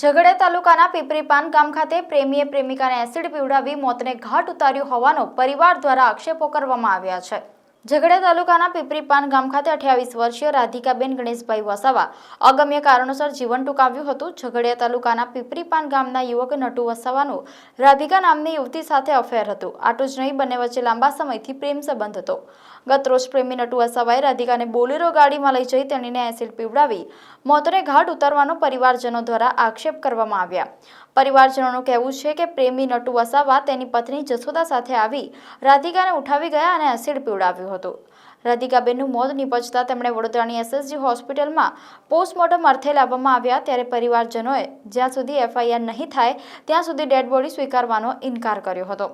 ઝઘડિયા તાલુકાના પીપરીપાન ગામ ખાતે પ્રેમીએ પ્રેમિકાને એસિડ પીવડાવી મોતને ઘાટ ઉતાર્યું હોવાનો પરિવાર દ્વારા આક્ષેપો કરવામાં આવ્યા છે. ઝઘડિયા તાલુકાના પીપરીપાન ગામ ખાતે અઠ્યાવીસ વર્ષીય રાધિકાબેન ગણેશભાઈ વસાવા અગમ્ય કારણોસર જીવન ટૂંકાવ્યું હતું. ઝઘડિયા તાલુકાના પીપરીપાન ગામના યુવક નટુ વસાવાનું રાધિકા નામની યુવતી સાથે અફેર હતું. આટલું જ નહીં, બંને વચ્ચે લાંબા સમયથી પ્રેમ સંબંધ હતો. ગત રોજ પ્રેમી નટુ વસાવાએ રાધિકાને બોલેરો ગાડીમાં લઈ જઈ તેણીને એસિડ પીવડાવી. મોતને ઘાટ ઉતારવાનો પરિવારજનો દ્વારા આક્ષેપ કરવામાં આવ્યા. પરિવારજનોનું કહેવું છે કે પ્રેમી નટુ વસાવા તેની પત્ની જસોદા સાથે આવી રાધિકાને ઉઠાવી ગયા અને એસિડ પીવડાવ્યું હતું. રાધિકાબેનનું મોત નિપજતા તેમણે વડોદરાની એસએસજી હોસ્પિટલમાં પોસ્ટમોર્ટમ અર્થે લાવવામાં આવ્યા ત્યારે પરિવારજનોએ જ્યાં સુધી એફઆઈઆર નહીં થાય, ત્યાં સુધી ડેડ બોડી સ્વીકારવાનો ઇનકાર કર્યો હતો.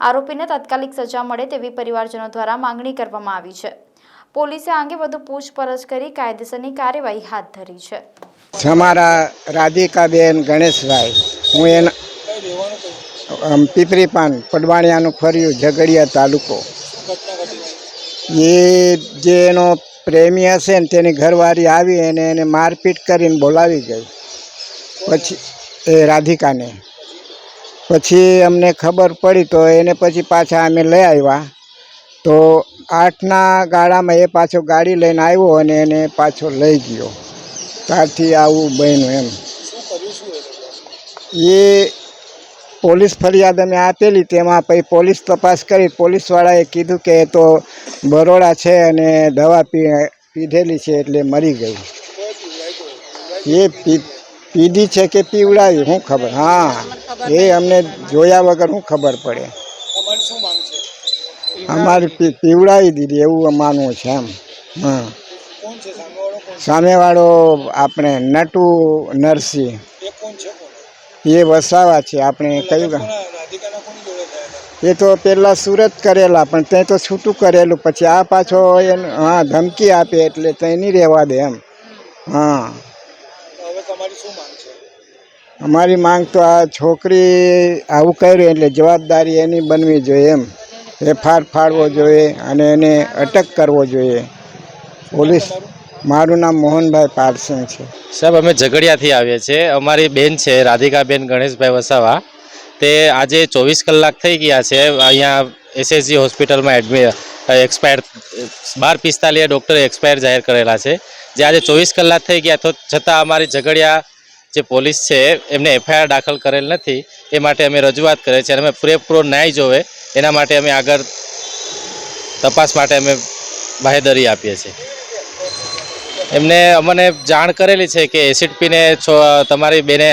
આરોપીને તાત્કાલિક સજા મળે તેવી પરિવારજનો દ્વારા માંગણી કરવામાં આવી છે. પોલીસે આ અંગે વધુ પૂછપરછ કરી કાયદેસરની કાર્યવાહી હાથ ધરી છે. અમારા રાધિકાબેન ગણેશભાઈ, હું એના પીપરીપાન પડવાણિયાનું ફર્યું, ઝઘડિયા તાલુકો. એ જે એનો પ્રેમી હશે ને તેની ઘરવાળી આવી અને એને મારપીટ કરીને બોલાવી ગઈ. પછી એ રાધિકાને. પછી અમને ખબર પડી તો એને પછી પાછા અમે લઈ આવ્યા. તો આઠના ગાળામાં એ પાછો ગાડી લઈને આવ્યો અને એને પાછો લઈ ગયો. ત્યારથી આવું બન્યું એમ. એ પોલીસ ફરિયાદ અમે આપેલી તેમાં પછી પોલીસ તપાસ કરી. પોલીસવાળાએ કીધું કે એ તો બરોડા છે અને દવા પી, પીધેલી છે એટલે મરી ગઈ. એ પી પીધી છે કે પીવડાવી શું ખબર હા. એ અમને જોયા વગર શું ખબર પડે. અમારે પીવડાવી દીધી એવું માનવું છે એમ. હા. સામેવાળો આપણે નટુ નરસિંહ. એ વસાવા છે આપણે કયું એ તો પહેલાં સુરત કરેલા પણ તે તો છૂટું કરેલું પછી આ પાછો હા ધમકી આપે એટલે તે નહીં રહેવા દે એમ. હા. અમારી માંગ તો આ છોકરી આવું કર્યું એટલે જવાબદારી એની બનવી જોઈએ એમ. એફઆઈઆર ફાડવો જોઈએ અને એને અટક કરવો જોઈએ. પોલીસ મારું નામ મોહનભાઈ પારસિંહ છે. સાહેબ અમે ઝઘડિયાથી આવીએ છીએ. અમારી બેન છે રાધિકાબેન ગણેશભાઈ વસાવા. તે આજે ચોવીસ કલાક થઈ ગયા છે. અહીંયા એસએસજી હોસ્પિટલમાં એડમિટ એક્સપાયર બાર પિસ્તાલીએ ડૉક્ટરે એક્સપાયર જાહેર કરેલા છે. જે આજે ચોવીસ કલાક થઈ ગયા, તો છતાં અમારી ઝઘડિયા જે પોલીસ છે, એમને એફઆઈઆર દાખલ કરેલ નથી. એ માટે અમે રજૂઆત કરે છે અને અમે પૂરેપૂરો ન્યાય જોવે. એના માટે અમે આગળ તપાસ માટે અમે બાહેદરી આપીએ છીએ. એમને અમને જાણ કરેલી છે કે એસિડ પીને તમારી બેને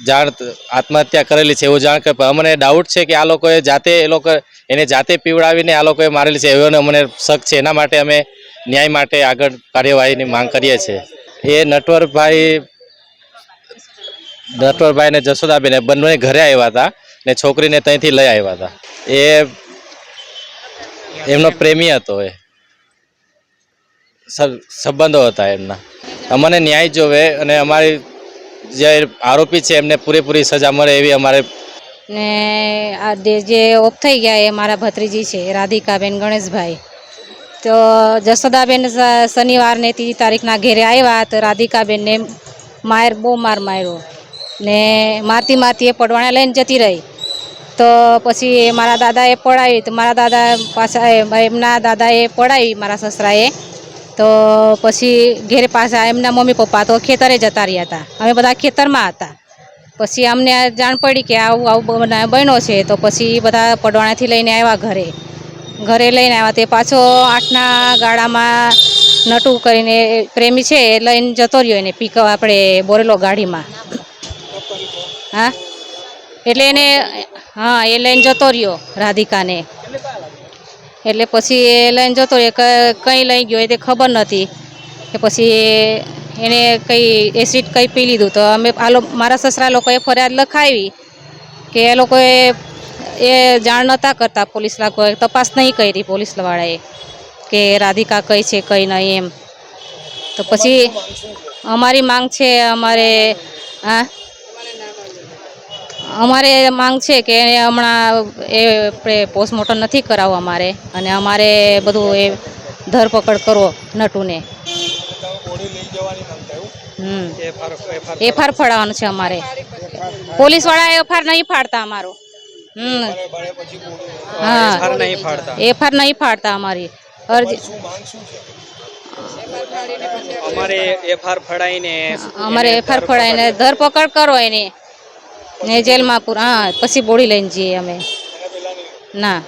જાણ આત્મહત્યા કરેલી છે એવું જાણ કરે અમને ડાઉટ છે કે આ લોકોએ જાતે એ લોકો એને જાતે પીવડાવીને આ લોકોએ મારેલી છે એવો અમને શક છે. એના માટે અમે ન્યાય માટે આગળ કાર્યવાહીની માંગ કરીએ છીએ. એ નટવરભાઈ નટવરભાઈ ને જશોદાબેન બંને ઘરે આવ્યા હતા ને છોકરીને ત્યાંથી લઈ આવ્યા હતા. એ એમનો પ્રેમી હતો એ. સંબંધો હતા એમના. અમને ન્યાય જોવે અને અમારી જે આરોપી છે, એમને પૂરેપૂરી સજા મળે એવી અમારે ને આ જે ઓફ થઈ ગયા એ મારા ભત્રીજી છે, રાધિકાબેન ગણેશભાઈ. તો જશોદાબેન શનિવારને ત્રીજી તારીખના ઘેરે આવ્યા તો રાધિકાબેનને માર, બહુ માર માર્યો. ને માતી માતી એ પડવાણા લઈને જતી રહી. તો પછી મારા દાદાએ પડાવી, તો મારા દાદા પાછા એમના દાદાએ પડાવી મારા સસરાએ. તો પછી ઘેર પાછા એમના મમ્મી પપ્પા તો ખેતરે જતા રહ્યા હતા. અમે બધા ખેતરમાં હતા. પછી અમને જાણ પડી કે આવું આવું બના- બન્યો છે તો પછી બધા પડવાણાથી લઈને આવ્યા ઘરે. ઘરે લઈને આવ્યા તે પાછો આઠના ગાડામાં નટુ કરીને પ્રેમી છે એ લઈને જતો રહ્યો એને પીક આપણે બોરેલો ગાડીમાં. હા? એટલે એને, હા, એ લઈને જતો રહ્યો રાધિકાને. એટલે પછી એ લઈને જતો એ કંઈ લઈ ગયો એ તે ખબર નથી કે પછી એને કંઈ એસિડ કંઈ પી લીધું. તો અમે આ મારા સસરા લોકોએ ફરિયાદ લખાવી કે એ લોકોએ એ જાણ નહોતા કરતા પોલીસ લોકોએ તપાસ નહીં કરી પોલીસવાળાએ કે રાધિકા કઈ છે, કઈ નહીં એમ. તો પછી અમારી માંગ છે, અમારે, હા? અમારે માંગ છે કે હમણાં એ આપણે પોસ્ટમોર્ટમ નથી કરાવવું અમારે. અને અમારે બધું એ ધરપકડ કરો નટુને. એફઆર ફાડવાનું છે અમારે. પોલીસવાળા એફઆર નહીં ફાડતા અમારો. હમ. હા. એફઆર નહીં ફાડતા. અમારી. અરજી અમારે એફઆર ફડાઈને અમારે એફઆર ફડાઈને ધરપકડ કરો એને. ને જેલમાં પૂરા હા પછી બોડી લઈને જઈએ અમે. ના.